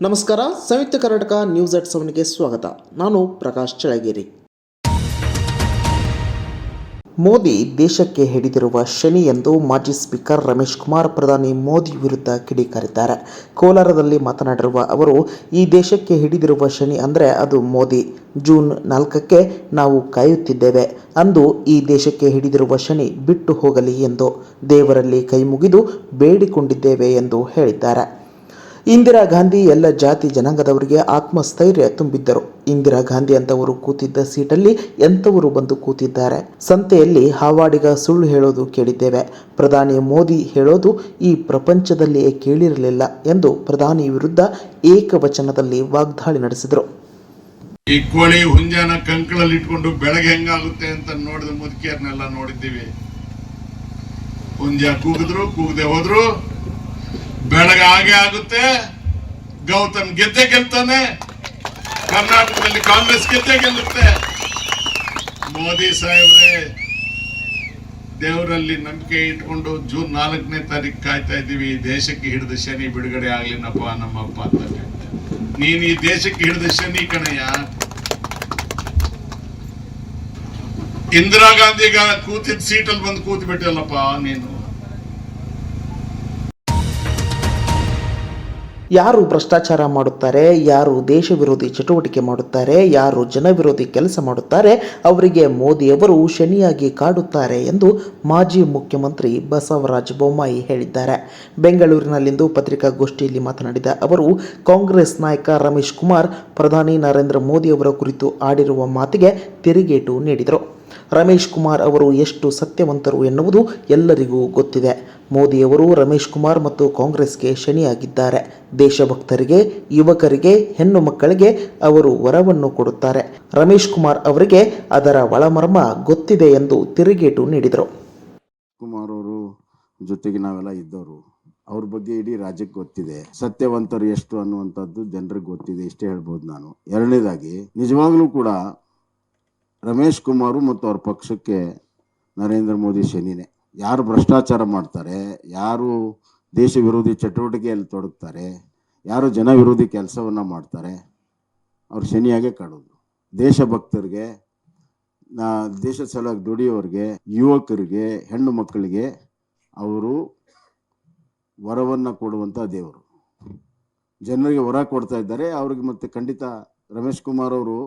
ನಮಸ್ಕಾರ, Samyukta Karnataka news at ಸೆವೆನ್ಗೆ ಸ್ವಾಗತ. ನಾನು ಪ್ರಕಾಶ್ ಚಳಗಿರಿ ಮೋದಿ ದೇಶಕ್ಕೆ ಹಿಡಿದಿರುವ ಶನಿ ಎಂದು ಮಾಜಿ ಸ್ಪೀಕರ್ ರಮೇಶ್ ಕುಮಾರ್, ಪ್ರಧಾನಿ ಮೋದಿ ವಿರುದ್ಧ ಕಿಡಿಕಾರಿದ್ದಾರೆ. ಕೋಲಾರದಲ್ಲಿ ಮಾತನಾಡಿರುವ ಅವರು, ಈ ದೇಶಕ್ಕೆ ಹಿಡಿದಿರುವ ಶನಿ ಅಂದರೆ ಅದು ಮೋದಿ. ಜೂನ್ ನಾಲ್ಕಕ್ಕೆ ನಾವು ಕಾಯುತ್ತಿದ್ದೇವೆ ಅಂದು ಈ ದೇಶಕ್ಕೆ ಹಿಡಿದಿರುವ ಶನಿ ಬಿಟ್ಟು ಹೋಗಲಿ ಎಂದು ದೇವರಲ್ಲಿ ಕೈ ಮುಗಿದು ಬೇಡಿಕೊಂಡಿದ್ದೇವೆ ಎಂದು ಹೇಳಿದ್ದಾರೆ. ಇಂದಿರಾ ಗಾಂಧಿ ಎಲ್ಲ ಜಾತಿ ಜನಾಂಗದವರಿಗೆ ಆತ್ಮಸ್ಥೈರ್ಯ ತುಂಬಿದ್ದರು. ಇಂದಿರಾ ಗಾಂಧಿ ಅಂತವರು ಕೂತಿದ್ದ ಸೀಟಲ್ಲಿ ಎಂಥವರು ಬಂದು ಕೂತಿದ್ದಾರೆ? ಸಂತೆಯಲ್ಲಿ ಹಾವಾಡಿಗ ಸುಳ್ಳು ಹೇಳೋದು ಕೇಳಿದ್ದೇವೆ. ಪ್ರಧಾನಿ ಮೋದಿ ಹೇಳೋದು ಈ ಪ್ರಪಂಚದಲ್ಲಿಯೇ ಕೇಳಿರಲಿಲ್ಲ ಎಂದು ಪ್ರಧಾನಿ ವಿರುದ್ಧ ಏಕವಚನದಲ್ಲಿ ವಾಗ್ದಾಳಿ ನಡೆಸಿದರು. ಈ ಕೋಳಿ ಹುಂಜಾನ ಕಂಕಳಲ್ಲಿ ಇಟ್ಕೊಂಡು ಬೆಳಗ್ಗೆ ಹೆಂಗಾಗುತ್ತೆ ಅಂತ ನೋಡಿದ ಮುದುಕಿಯರ್ನೆಲ್ಲ ನೋಡಿದ್ದೀವಿ. ಹುಂಜ ಕೂಗಿದ್ರು, ಕೂಗದೆ ಹೋದ್ರು ಬೆಳಗ್ಗೆ ಹಾಗೆ ಆಗುತ್ತೆ. ಗೌತಮ್ ಗೆದ್ದೆ ಗೆಲ್ತಾನೆ. ಕರ್ನಾಟಕದಲ್ಲಿ ಕಾಂಗ್ರೆಸ್ ಗೆದ್ದೆ ಗೆಲ್ಲುತ್ತೆ. ಮೋದಿ ಸಾಹೇಬ್ರೆ, ದೇವರಲ್ಲಿ ನಂಬಿಕೆ ಇಟ್ಕೊಂಡು ಜೂನ್ ನಾಲ್ಕನೇ ತಾರೀಕು ಕಾಯ್ತಾ ಇದ್ದೀವಿ. ಈ ದೇಶಕ್ಕೆ ಹಿಡಿದ ಶನಿ ಬಿಡುಗಡೆ ಆಗ್ಲಿನಪ್ಪ ನಮ್ಮಪ್ಪ ಅಂತ. ನೀನ್ ಈ ದೇಶಕ್ಕೆ ಹಿಡಿದ ಶನಿ ಕಣಯ್ಯ. ಇಂದಿರಾ ಗಾಂಧಿಗ ಕೂತಿದ್ ಸೀಟಲ್ಲಿ ಬಂದು ಕೂತ್ ಬಿಟ್ಟಲ್ಲಪ್ಪ ನೀನು. ಯಾರು ಭ್ರಷ್ಟಾಚಾರ ಮಾಡುತ್ತಾರೆ, ಯಾರು ದೇಶ ವಿರೋಧಿ ಚಟುವಟಿಕೆ ಮಾಡುತ್ತಾರೆ, ಯಾರು ಜನ ವಿರೋಧಿ ಕೆಲಸ ಮಾಡುತ್ತಾರೆ, ಅವರಿಗೆ ಮೋದಿಯವರು ಶನಿಯಾಗಿ ಕಾಡುತ್ತಾರೆ ಎಂದು ಮಾಜಿ ಮುಖ್ಯಮಂತ್ರಿ ಬಸವರಾಜ ಬೊಮ್ಮಾಯಿ ಹೇಳಿದ್ದಾರೆ. ಬೆಂಗಳೂರಿನಲ್ಲಿಂದು ಪತ್ರಿಕಾಗೋಷ್ಠಿಯಲ್ಲಿ ಮಾತನಾಡಿದ ಅವರು, ಕಾಂಗ್ರೆಸ್ ನಾಯಕ ರಮೇಶ್ ಕುಮಾರ್, ಪ್ರಧಾನಿ ನರೇಂದ್ರ ಮೋದಿ ಅವರ ಕುರಿತು ಆಡಿರುವ ಮಾತಿಗೆ ತಿರುಗೇಟು ನೀಡಿದರು. ರಮೇಶ್ ಕುಮಾರ್ ಅವರು ಎಷ್ಟು ಸತ್ಯವಂತರು ಎನ್ನುವುದು ಎಲ್ಲರಿಗೂ ಗೊತ್ತಿದೆ. ಮೋದಿಯವರು ರಮೇಶ್ ಕುಮಾರ್ ಮತ್ತು ಕಾಂಗ್ರೆಸ್ಗೆ ಶನಿಯಾಗಿದ್ದಾರೆ. ದೇಶಭಕ್ತರಿಗೆ, ಯುವಕರಿಗೆ, ಹೆಣ್ಣು ಮಕ್ಕಳಿಗೆ ಅವರು ವರವನ್ನು ಕೊಡುತ್ತಾರೆ. ರಮೇಶ್ ಕುಮಾರ್ ಅವರಿಗೆ ಅದರ ಒಳಮರ್ಮ ಗೊತ್ತಿದೆ ಎಂದು ತಿರುಗೇಟು ನೀಡಿದರು. ಕುಮಾರ್ ಅವರು ಜೊತೆಗೆ ನಾವೆಲ್ಲ ಇದ್ದವರು. ಅವ್ರ ಬಗ್ಗೆ ಇಡೀ ರಾಜ್ಯಕ್ಕೆ ಗೊತ್ತಿದೆ. ಸತ್ಯವಂತರು ಎಷ್ಟು ಅನ್ನುವಂಥದ್ದು ಜನರಿಗೆ ಗೊತ್ತಿದೆ, ಇಷ್ಟೇ ಹೇಳ್ಬೋದು ನಾನು. ಎರಡನೇದಾಗಿ, ನಿಜವಾಗ್ಲೂ ಕೂಡ ರಮೇಶ್ ಕುಮಾರು ಮತ್ತು ಅವ್ರ ಪಕ್ಷಕ್ಕೆ ನರೇಂದ್ರ ಮೋದಿ ಶನಿನೇ. ಯಾರು ಭ್ರಷ್ಟಾಚಾರ ಮಾಡ್ತಾರೆ, ಯಾರು ದೇಶ ವಿರೋಧಿ ಚಟುವಟಿಕೆಯಲ್ಲಿ ತೊಡಗ್ತಾರೆ, ಯಾರು ಜನ ವಿರೋಧಿ ಕೆಲಸವನ್ನು ಮಾಡ್ತಾರೆ, ಅವ್ರು ಶನಿಯಾಗೆ ಕಾಡೋದು. ದೇಶಭಕ್ತರಿಗೆ ನಾ, ದೇಶ ಸಲುವಾಗಿ ದುಡಿಯೋರಿಗೆ, ಯುವಕರಿಗೆ, ಹೆಣ್ಣು ಮಕ್ಕಳಿಗೆ ಅವರು ವರವನ್ನು ಕೊಡುವಂಥ ದೇವರು. ಜನರಿಗೆ ವರ ಕೊಡ್ತಾ ಇದ್ದಾರೆ, ಅವ್ರಿಗೆ ಮತ್ತೆ ಖಂಡಿತ ರಮೇಶ್ ಕುಮಾರ್ ಅವರು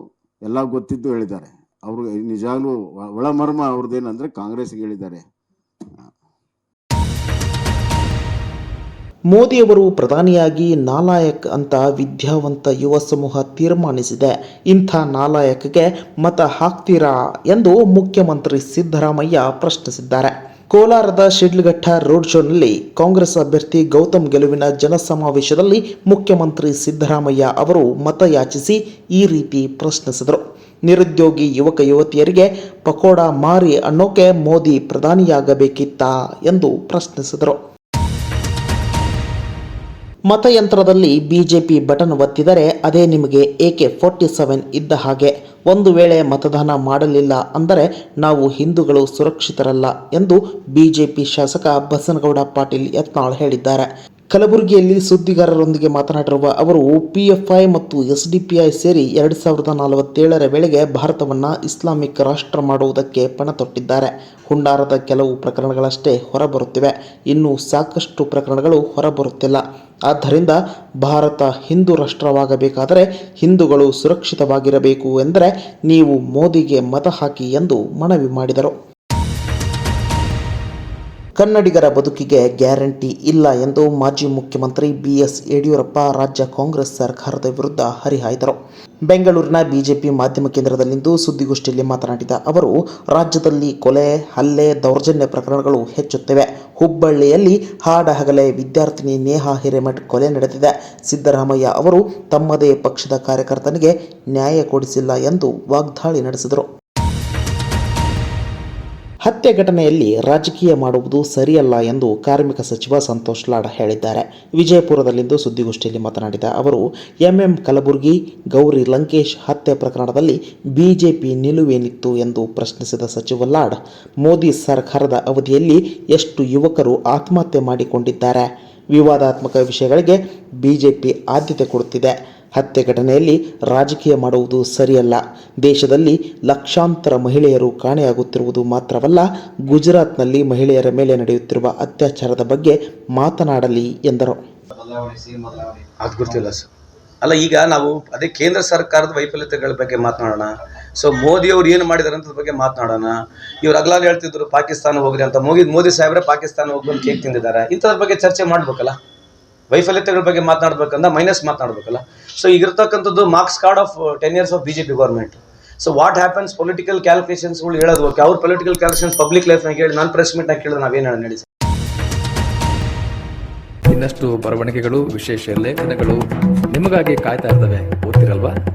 ಎಲ್ಲ ಗೊತ್ತಿದ್ದು ಹೇಳಿದ್ದಾರೆ. ಅವರು ನಿಜಾಗ್ಲೂ ಒಳಮರ್ಮ ಅವ್ರದ್ದೇನಂದ್ರೆ ಕಾಂಗ್ರೆಸ್ಗೆ ಹೇಳಿದ್ದಾರೆ. ಮೋದಿಯವರು ಪ್ರಧಾನಿಯಾಗಿ ನಾಲಾಯಕ್ ಅಂತ ವಿದ್ಯಾವಂತ ಯುವ ಸಮೂಹ ತೀರ್ಮಾನಿಸಿದೆ. ಇಂಥ ನಾಲಾಯಕ್ಗೆ ಮತ ಹಾಕ್ತೀರಾ ಎಂದು ಮುಖ್ಯಮಂತ್ರಿ ಸಿದ್ದರಾಮಯ್ಯ ಪ್ರಶ್ನಿಸಿದ್ದಾರೆ. ಕೋಲಾರದ ಶಿಡ್ಲಘಟ್ಟ ರೋಡ್ ಶೋನಲ್ಲಿ ಕಾಂಗ್ರೆಸ್ ಅಭ್ಯರ್ಥಿ ಗೌತಮ್ ಗೆಲುವಿನ ಜನಸಮಾವೇಶದಲ್ಲಿ ಮುಖ್ಯಮಂತ್ರಿ ಸಿದ್ದರಾಮಯ್ಯ ಅವರು ಮತಯಾಚಿಸಿ ಈ ರೀತಿ ಪ್ರಶ್ನಿಸಿದರು. ನಿರುದ್ಯೋಗಿ ಯುವಕ ಯುವತಿಯರಿಗೆ ಪಕೋಡ ಮಾರಿ ಅನ್ನೋಕೆ ಮೋದಿ ಪ್ರಧಾನಿಯಾಗಬೇಕಿತ್ತಾ ಎಂದು ಪ್ರಶ್ನಿಸಿದರು. ಮತಯಂತ್ರದಲ್ಲಿ ಬಿಜೆಪಿ ಬಟನ್ ಒತ್ತಿದರೆ ಅದೇ ನಿಮಗೆ ಎಕೆ ಫೋರ್ಟಿ ಸೆವೆನ್ ಇದ್ದ ಹಾಗೆ ಒಂದು ವೇಳೆ ಮತದಾನ ಮಾಡಲಿಲ್ಲ ಅಂದರೆ ನಾವು ಹಿಂದೂಗಳು ಸುರಕ್ಷಿತರಲ್ಲ ಎಂದು ಬಿಜೆಪಿ ಶಾಸಕ ಬಸನಗೌಡ ಪಾಟೀಲ್ ಯತ್ನಾಳ್ ಹೇಳಿದ್ದಾರೆ. ಕಲಬುರಗಿಯಲ್ಲಿ ಸುದ್ದಿಗಾರರೊಂದಿಗೆ ಮಾತನಾಡಿರುವ ಅವರು ಪಿಎಫ್ಐ ಮತ್ತು ಎಸ್ಡಿಪಿಐ ಸೇರಿ ಎರಡು ಸಾವಿರದ ನಲವತ್ತೇಳರ ವೇಳೆಗೆ ಭಾರತವನ್ನು ಇಸ್ಲಾಮಿಕ್ ರಾಷ್ಟ್ರ ಮಾಡುವುದಕ್ಕೆ ಪಣ ತೊಟ್ಟಿದ್ದಾರೆ ಹುಂಡಾರದ ಕೆಲವು ಪ್ರಕರಣಗಳಷ್ಟೇ ಹೊರಬರುತ್ತಿವೆ. ಇನ್ನೂ ಸಾಕಷ್ಟು ಪ್ರಕರಣಗಳು ಹೊರಬರುತ್ತಿಲ್ಲ. ಆದ್ದರಿಂದ ಭಾರತ ಹಿಂದೂ ರಾಷ್ಟ್ರವಾಗಬೇಕಾದರೆ ಹಿಂದೂಗಳು ಸುರಕ್ಷಿತವಾಗಿರಬೇಕು ಎಂದರೆ ನೀವು ಮೋದಿಗೆ ಮತ ಹಾಕಿ ಎಂದು ಮನವಿ ಮಾಡಿದರು. ಕನ್ನಡಿಗರ ಬದುಕಿಗೆ ಗ್ಯಾರಂಟಿ ಇಲ್ಲ ಎಂದು ಮಾಜಿ ಮುಖ್ಯಮಂತ್ರಿ ಬಿ ಎಸ್ ಯಡಿಯೂರಪ್ಪ ರಾಜ್ಯ ಕಾಂಗ್ರೆಸ್ ಸರ್ಕಾರದ ವಿರುದ್ಧ ಹರಿಹಾಯ್ದರು. ಬೆಂಗಳೂರಿನ ಬಿಜೆಪಿ ಮಾಧ್ಯಮ ಕೇಂದ್ರದಲ್ಲಿಂದು ಸುದ್ದಿಗೋಷ್ಠಿಯಲ್ಲಿ ಮಾತನಾಡಿದ ಅವರು, ರಾಜ್ಯದಲ್ಲಿ ಕೊಲೆ, ಹಲ್ಲೆ, ದೌರ್ಜನ್ಯ ಪ್ರಕರಣಗಳು ಹೆಚ್ಚುತ್ತಿವೆ. ಹುಬ್ಬಳ್ಳಿಯಲ್ಲಿ ಹಾಡ ಹಗಲೆ ವಿದ್ಯಾರ್ಥಿನಿ ನೇಹಾ ಹಿರೇಮಠ್ ಕೊಲೆ ನಡೆದಿದೆ. ಸಿದ್ದರಾಮಯ್ಯ ಅವರು ತಮ್ಮದೇ ಪಕ್ಷದ ಕಾರ್ಯಕರ್ತನಿಗೆ ನ್ಯಾಯ ಕೊಡಿಸಿಲ್ಲ ಎಂದು ವಾಗ್ದಾಳಿ ನಡೆಸಿದರು. ಹತ್ಯೆ ಘಟನೆಯಲ್ಲಿ ರಾಜಕೀಯ ಮಾಡುವುದು ಸರಿಯಲ್ಲ ಎಂದು ಕಾರ್ಮಿಕ ಸಚಿವ ಸಂತೋಷ್ ಲಾಡ್ ಹೇಳಿದ್ದಾರೆ. ವಿಜಯಪುರದಲ್ಲಿಂದು ಸುದ್ದಿಗೋಷ್ಠಿಯಲ್ಲಿ ಮಾತನಾಡಿದ ಅವರು, ಎಂಎಂ ಕಲಬುರ್ಗಿ, ಗೌರಿ ಲಂಕೇಶ್ ಹತ್ಯೆ ಪ್ರಕರಣದಲ್ಲಿ ಬಿಜೆಪಿ ನಿಲುವೇನಿತ್ತು ಎಂದು ಪ್ರಶ್ನಿಸಿದ ಸಚಿವ ಲಾಡ್, ಮೋದಿ ಸರ್ಕಾರದ ಅವಧಿಯಲ್ಲಿ ಎಷ್ಟು ಯುವಕರು ಆತ್ಮಹತ್ಯೆ ಮಾಡಿಕೊಂಡಿದ್ದಾರೆ. ವಿವಾದಾತ್ಮಕ ವಿಷಯಗಳಿಗೆ ಬಿಜೆಪಿ ಆದ್ಯತೆ ಕೊಡುತ್ತಿದೆ. ಹತ್ಯೆ ಘಟನೆಯಲ್ಲಿ ರಾಜಕೀಯ ಮಾಡುವುದು ಸರಿಯಲ್ಲ. ದೇಶದಲ್ಲಿ ಲಕ್ಷಾಂತರ ಮಹಿಳೆಯರು ಕಾಣೆಯಾಗುತ್ತಿರುವುದು ಮಾತ್ರವಲ್ಲ, ಗುಜರಾತ್ನಲ್ಲಿ ಮಹಿಳೆಯರ ಮೇಲೆ ನಡೆಯುತ್ತಿರುವ ಅತ್ಯಾಚಾರದ ಬಗ್ಗೆ ಮಾತನಾಡಲಿ ಎಂದರು. ಅಲ್ಲ, ಈಗ ನಾವು ಅದೇ ಕೇಂದ್ರ ಸರ್ಕಾರದ ವೈಫಲ್ಯತೆಗಳ ಬಗ್ಗೆ ಮಾತನಾಡೋಣ. ಸೊ ಮೋದಿ ಅವರು ಏನು ಮಾಡಿದಾರೆ ಅಂತ ಬಗ್ಗೆ ಮಾತನಾಡೋಣ. ಇವ್ರು ಅಗಲಾಗ ಹೇಳ್ತಿದ್ರು, ಪಾಕಿಸ್ತಾನ ಹೋಗ್ರಿ ಅಂತ. ಮೋದಿ ಮೋದಿ ಸಾಹೇಬ್ರೆ, ಪಾಕಿಸ್ತಾನ ಹೋಗ್ಬಂದು ಕೇಕ್ ತಿಂದಿದ್ದಾರೆ. ಇಂಥದ್ರ ಬಗ್ಗೆ ಚರ್ಚೆ ಮಾಡ್ಬೇಕಲ್ಲ. ವೈಫಲ್ಯತೆಗಳ ಬಗ್ಗೆ ಮಾತನಾಡ್ಬೇಕಂದ ಮೈನಸ್ ಮಾತನಾಡ್ಬೇಕಲ್ಲ. So ಈಗಿರ್ತಕ್ಕಂಥದ್ದು marks card of ten years of B J P government so what happens political ಕ್ಯಾಲ್ಕುಲೇಷನ್ಸ್ಗಳು ಹೇಳೋದು ಓಕೆ ಅವ್ರ ಪೊಲಿಟಿಕಲ್ ಕ್ಯಾಲ್ಕುಲೇಷನ್ಸ್ ಪಬ್ಲಿಕ್ ಲೈಫ್ನಾಗ ಹೇಳಿ, ನಾನು ಪ್ರೆಸ್ ಮೀಟ್ನಾಗ ಕೇಳಿದ್ರೆ ನಾವೇನು ಹೇಳಿ? ಇನ್ನಷ್ಟು ಬರವಣಿಗೆಗಳು, ವಿಶೇಷ ಲೇಖನಗಳು ನಿಮಗಾಗಿ ಕಾಯ್ತಾ ಇರ್ತವೆ. ಓದ್ತಿರಲ್ವಾ?